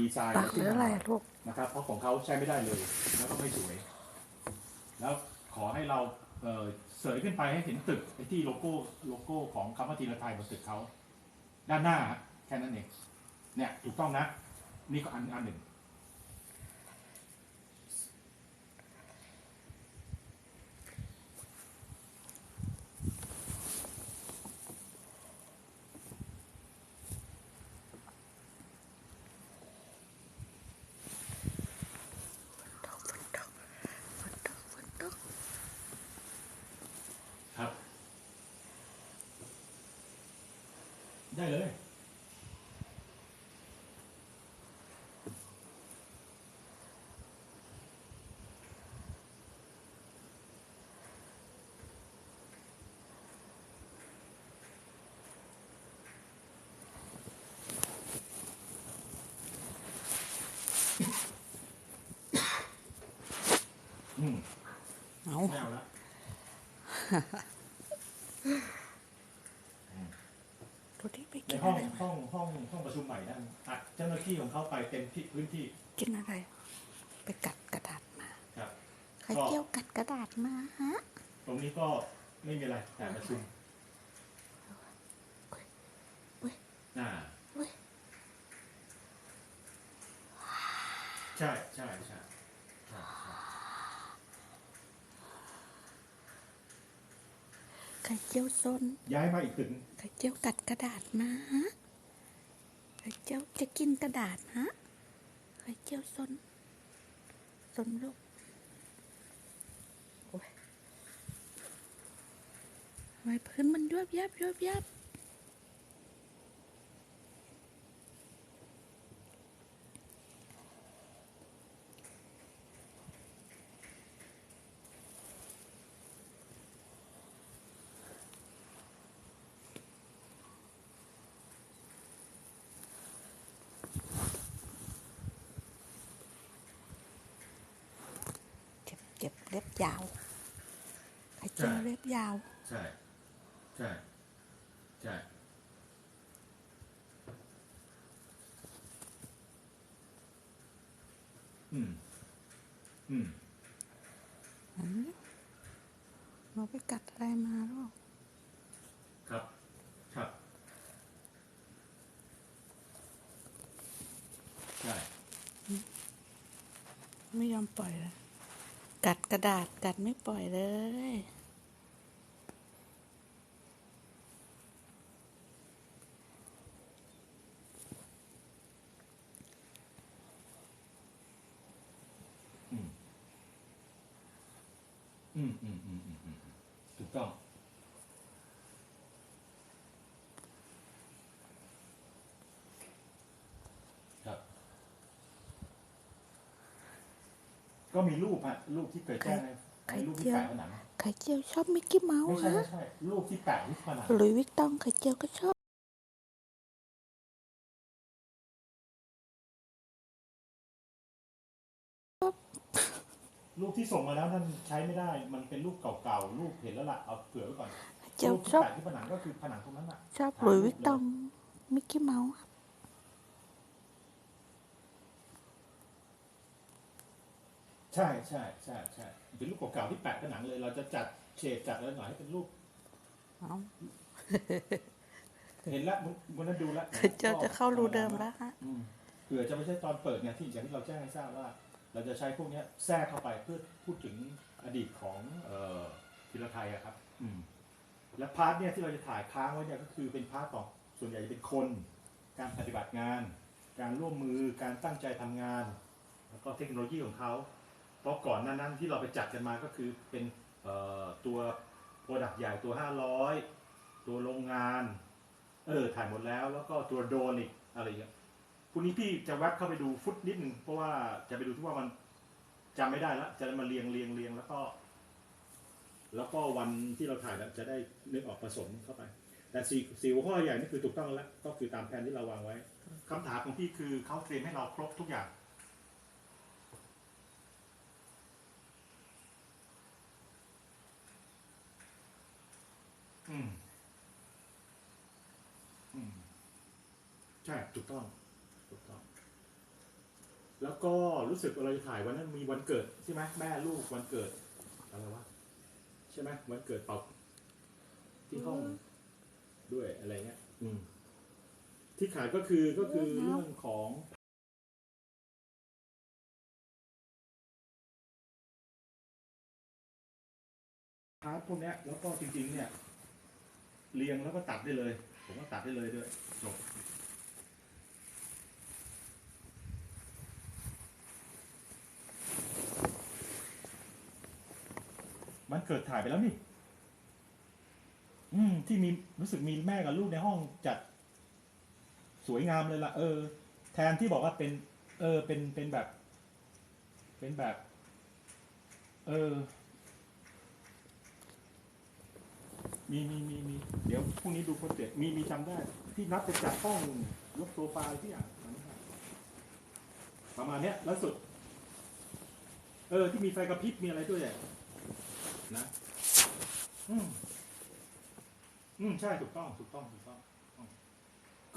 ดีไซน์ตักหรืออะไรอะลูกนะครับ เพราะของเขาใช้ไม่ได้เลย แล้วก็ไม่สวย แล้วขอให้เราเอ่อเสยขึ้นไปให้เห็นตึกไอ้ที่โลโก้โลโก้ของคำว่าทีละไทยบนตึกเขาด้านหน้าฮะแค่นั้นเองเนี่ยถูกต้องนะ นี่ก็อันอันหนึ่ง ฝนตกฝนตกฝนตกฝนตก ครับ ได้เลยอืม เอา ไม่เอาละ ดูที่ไป ใน กิน ห้ออะงไรมาห้องห้องห้องประชุมใหม่นั่นอัดเจ้าหน้าที่ของเขาไปเต็มที่พื้นที่ กินอะไรไปกัดกระดาษมาครับใครเกี่ยวกัดกระดาษมาฮะตรงนี้ก็ไม่มีอะไรแต่ประชุมอุ๊ยอ่าอุ๊ยใช่ใช่ใช่ใช่ใช่ ไข่เจียวซนย้ายมาอีกตึกไข่เจียวกัดกระดาษมาฮะไข่เจียวจะกินกระดาษฮะไข่เจียวซนซนลูกโอ้ยทำไมพื้นมันยวบยับยวบยับ เจ็บเล็บยาวไข่เจียวเล็บยาว ใช่ ใช่ ใช่อืม อืมหนูไปกัดอะไรมาลูกครับ ครับ ใช่ ไม่ยอมปล่อยเลย กัดกระดาษกัดไม่ปล่อยเลยอืมอืมอืมอืมอืมถูกต้อง ครับ ก็มีรูปฮะรูปที่เคยแจ้งในไข่ในรูปที่เจียวแปะผนังไข่เจียวชอบมิกกี้เมาส์ไม่ใช่ไม่ฮะใช่รูปที่แปะที่ผนังหลุยส์วิกตองไข่เจียวก็ชอบรูปที่ส่งมาแล้วนั่นใช้ไม่ได้ มันเป็นรูปเก่าๆ รูปเห็นแล้วล่ะ เอาเผื่อไว้ก่อนไข่เจียวรูปที่ชอบแปะที่ผนังก็คือผนังตรงนั้นน่ะชอบหลุยส์วิกตองมิกกี้เมาส์ครับ ใช่ใช่ใช่ใช่เป็นรูปเก่าๆที่แปะผนังเลย เราจะจัดเฉดจัดอะไรหน่อยให้เป็นรูปเอาเห็นแล้ววันนั้นดูแล้วไข่เจียวจะเข้ารูเดิมแล้วฮะอืมเผื่อจะไม่ใช่ตอนเปิดเนี่ยที่อย่างที่เราแจ้งให้ทราบว่า เราจะใช้พวกเนี้ยแทรกเข้าไปเพื่อพูดถึงอดีตของเอ่อธีรไทยอะครับ อืม และพาร์ทเนี่ยที่เราจะถ่ายค้างไว้เนี่ยก็คือเป็นพาร์ทของส่วนใหญ่จะเป็นคน การปฏิบัติงาน การร่วมมือการตั้งใจทำงาน แล้วก็เทคโนโลยีของเขา เพราะก่อนหน้านั้นที่เราไปจัดกันมาก็คือเป็นเอ่อตัวโปรดักต์ใหญ่ตัว 500 ตัวโรงงาน เออถ่ายหมดแล้ว แล้วก็ตัวโดรนอีกอะไรอย่างเงี้ยพรุ่งนี้พี่จะแวบเข้าไปดูฟุตนิดหนึ่งเพราะว่าจะไปดูที่ว่ามันจำไม่ได้แล้วจะได้มาเรียงเรียงเรียงแล้วก็ แล้วก็วันที่เราถ่ายแล้วจะได้นึกออกผสมเข้าไป แต่สี่สี่หัวข้อใหญ่นี่คือถูกต้องแล้ว ก็คือตามแผนที่เราวางไว้คำถามของพี่คือเขาเตรียมให้เราครบทุกอย่าง อืม อืม ใช่ถูกต้องถูกต้อง แล้วก็รู้สึกว่าเราจะถ่ายวันนั้นมีวันเกิดใช่ไหมแม่ลูกวันเกิดอะไรวะใช่ไหมวันเกิดเป่าที่ห้องด้วยอะไรเงี้ย อืม ที่ขายก็คือก็คือเรื่องของพาร์ทพวกเนี้ยแล้วก็จริงๆ เนี่ย เรียงแล้วก็ตัดได้เลย ผมก็ตัดได้เลยด้วยจบ มันเกิดถ่ายไปแล้วนี่ อืม ที่มีรู้สึกมีแม่กับลูกในห้องจัด สวยงามเลยล่ะ เออ แทนที่บอกว่าเป็น เออ เป็นเป็นแบบ เป็นแบบ เออ มีมีมีมีเดี๋ยวพรุ่งนี้ดูโปรเจกต์มีมีจำได้ ที่นัดไปจัดห้องยกโซฟาที่อย่างนั้นครับประมาณเนี้ยแล้วสุด เออ ที่มีไฟกระพริบมีอะไรด้วยอะ นะอืมอืมใช่ถูกต้องถูกต้องถูกต้อง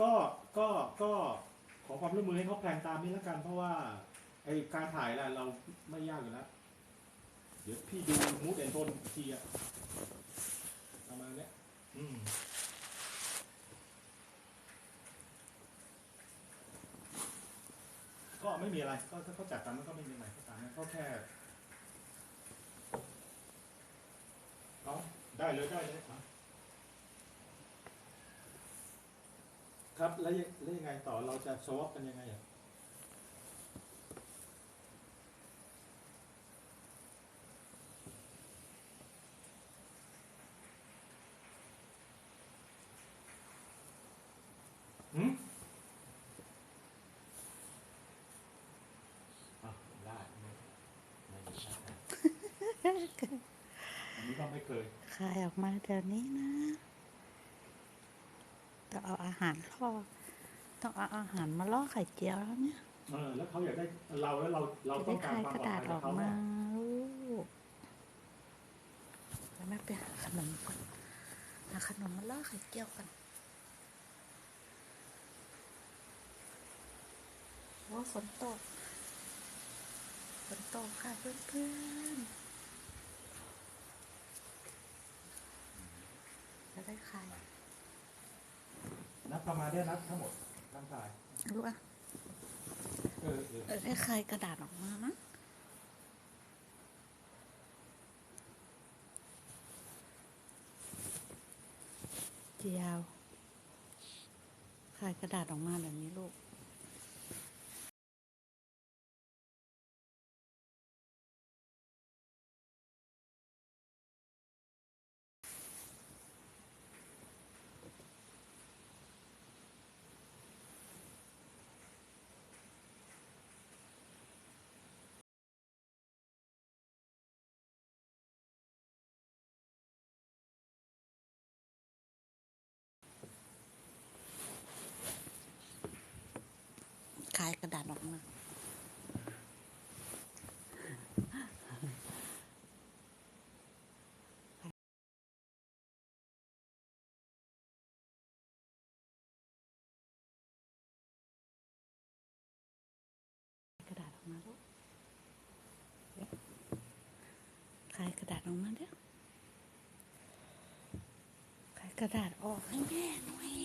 ก็ก็ก็ขอความร่วมมือให้เขาแพลนตามนี้แล้วกัน เพราะว่าไอการถ่ายแหละเราไม่ยากอยู่แล้วเดี๋ยวพี่ดูมูดแอนโทนอีกทีอะประมาณเนี้ยอืมก็ไม่มีอะไร ก็ถ้าเขาจัดตามนั้นก็ไม่มีอะไรก็ตามนั้นก็แค่เอา ได้เลยได้เลยเอาครับแล้วยังแล้วยังไงต่อเราจะสวอปกันยังไงอะหืมอะได้ไม่ไม่ไม่ใช่ อันนี้ก็ไม่เคยคายออกมาเดี๋ยวนี้นะต้องเอาอาหารล่อต้องเอาอาหารมาล่อไข่เจียวแล้วเนี่ยเออแล้วเขาอยากได้เราแล้วเราเราจะต้ได้องการคายความกระปลอดดาษภัยอกัอบกเขามาอะลูกแล้วแม่ไปหาขนมก่อนหาขนมมาล่อไข่เจียวกันว่าฝนตกฝนตกค่ะเพื่อนๆจะ ได้คายนับประมาณได้นับทั้งหมดทั้งตายรู้อะเออเออเออได้คายกระดาษออกมานะเจียวคายกระดาษออกมาแบบนี้ลูก คายกระดาษออกมากระดาษออกมาลูกคายกระดาษออกมาเด้อคายกระดาษออกให้แม่หน่อย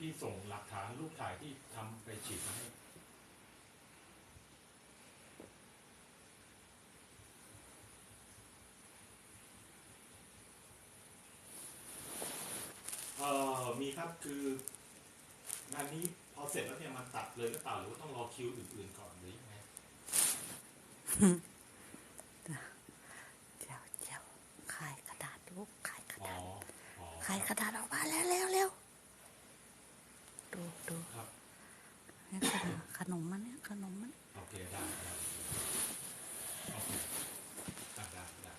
อะเดี๋ยวพี่ส่งหลักฐานรูปถ่ายที่ทำไปฉีดมาให้เออมีครับคืองานนี้พอเสร็จแล้วเนี่ยมันตัดเลยหรือเปล่าหรือว่าต้องรอคิวอื่นๆก่อนหรือยังไง เจียวเจียวคายกระดาษลูกคายกระ อ๋อ ดาษ อ๋อ คายกระดาษออกมาแล้วเร็วเร็วดูดู ครับ เนี่ยขนมขนมมันเนี่ยขนมมัน โอเคได้ได้โอเคอะได้ได้ ครับ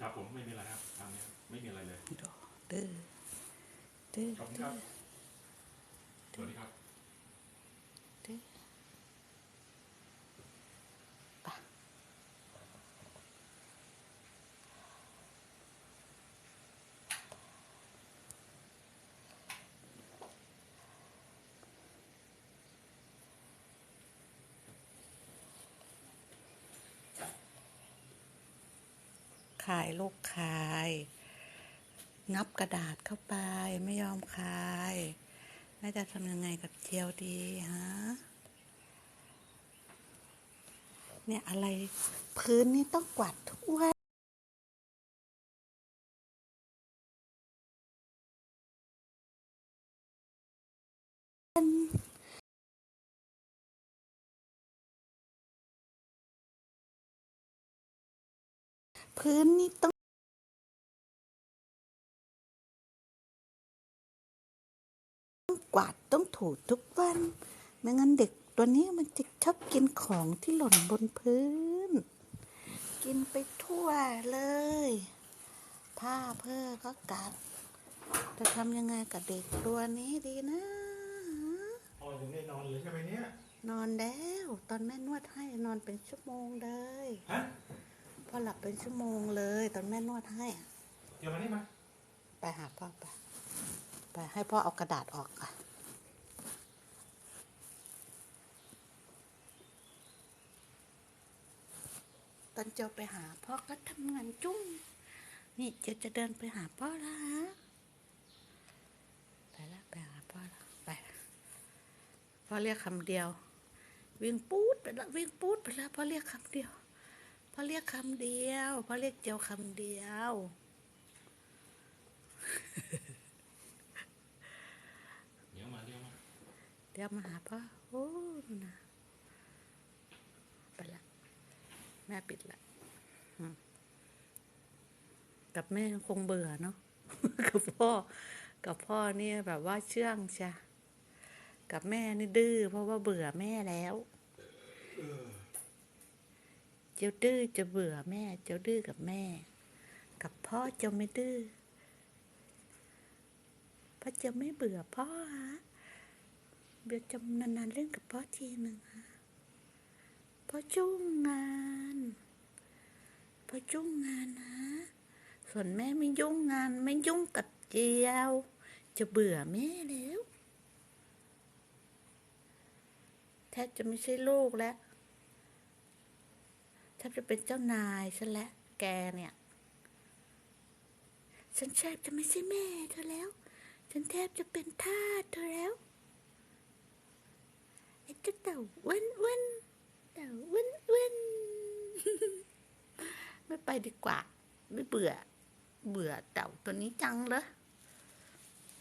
ครับ ผมไม่มีอะไรครับตามนี้ไม่มีอะไรเลยดื้อดื้อขอบคุณดื้ครัอบสวัสดีครับ ขายลูกขาย งับกระดาษเข้าไปไม่ยอมคายน่าจะทำยังไงกับเจียวดีฮะเนี่ยอะไรพื้นนี่ต้องกวาดทุกวัน พื้นนี่ต้องต้องกวาดต้องถูทุกวันไม่งั้นเด็กตัวนี้มันจะชอบกินของที่หล่นบนพื้น กินไปทั่วเลย ผ้าเพื่อก็กัดจะทำยังไงกับเด็กตัวนี้ดีนะอ๋อยังได้นอนเลยใช่ไหมเนี่ย นอนแล้ว ตอนแม่นวดให้นอนเป็นชั่วโมงเลยฮะ พ่อหลับเป็นชั่วโมงเลย ตอนแม่นวดให้อะเดี๋ยวมานี่มา ไปหาพ่อไป ไปให้พ่อเอากระดาษออกอะตอนเจ้าไปหาพ่อก็ทำงานจุ้ง นี่เจ้าจะเดินไปหาพ่อแล้วฮะไปละไปหาพ่อละไปพ่อเรียกคำเดียว วิ่งปูดไปละวิ่งปูดไปแล้วพ่อเรียกคำเดียว พ่อเรียกคำเดียวพ่อเรียกเจียวคำเดียว เดี๋ยวมาเดี๋ยวมาเดี๋ยวมาหาพ่อโอ้นู่นนะไปละแม่ปิดละอืมกับแม่คงเบื่อเนาะกับพ่อ กับพ่อเนี่ยแบบว่าเชื่องใช่กับแม่นี่ดื้อเพราะว่าเบื่อแม่แล้ว เจ้าดื้อจะเบื่อแม่ เจ้าดื้อกับแม่ กับพ่อเจ้าไม่ดื้อพ่อจะไม่เบื่อพ่อฮะเดี๋ยวจะนานๆเล่นกับพ่อทีหนึ่งค่ะพ่อจุ้งงานพ่อจุ้งงานนะส่วนแม่ไม่ยุ่งงานไม่ยุ่งกับเจียว จะเบื่อแม่แล้วแทบจะไม่ใช่ลูกแล้ว บจะเป็นเจ้านายฉันแล้วแกเนี่ย ฉันแทบจะไม่ใช่แม่เธอแล้ว ฉันแทบจะเป็นทาสเธอแล้วไอ้เจ้าเต่าเว้นเว้นเต่าเว้นเว้นไม่ไปดีกว่า ไม่เบื่อ เบื่อเต่าตัวนี้จังเลย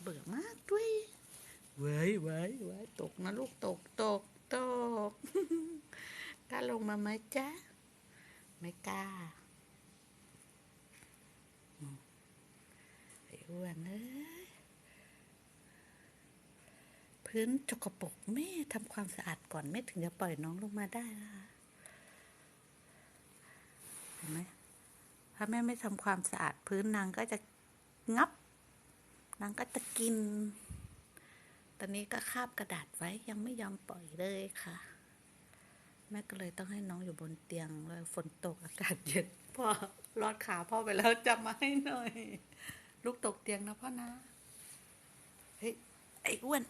เบื่อมากด้วยเว้ยเว้ยเว้ยตกนะลูกตกตกตกกล้าลงมาไหมจ๊ะ ไม่กล้าไอ้อ้วนเอ้ยพื้นจกปกแม่ทำความสะอาดก่อนแม่ถึงจะปล่อยน้องลงมาได้นะคะเห็นไหมถ้าแม่ไม่ทำความสะอาดพื้นนางก็จะงับนางก็จะกิน ตอนนี้ก็คาบกระดาษไว้ยังไม่ยอมปล่อยเลยค่ะ แม่ก็เลยต้องให้น้องอยู่บนเตียงเลยฝนตกอากาศเย็นพ่อรอดขาพ่อไปแล้วจำมาให้หน่อย ลูกตกเตียงนะพ่อนะ เฮ้ย ไอ้อ้วน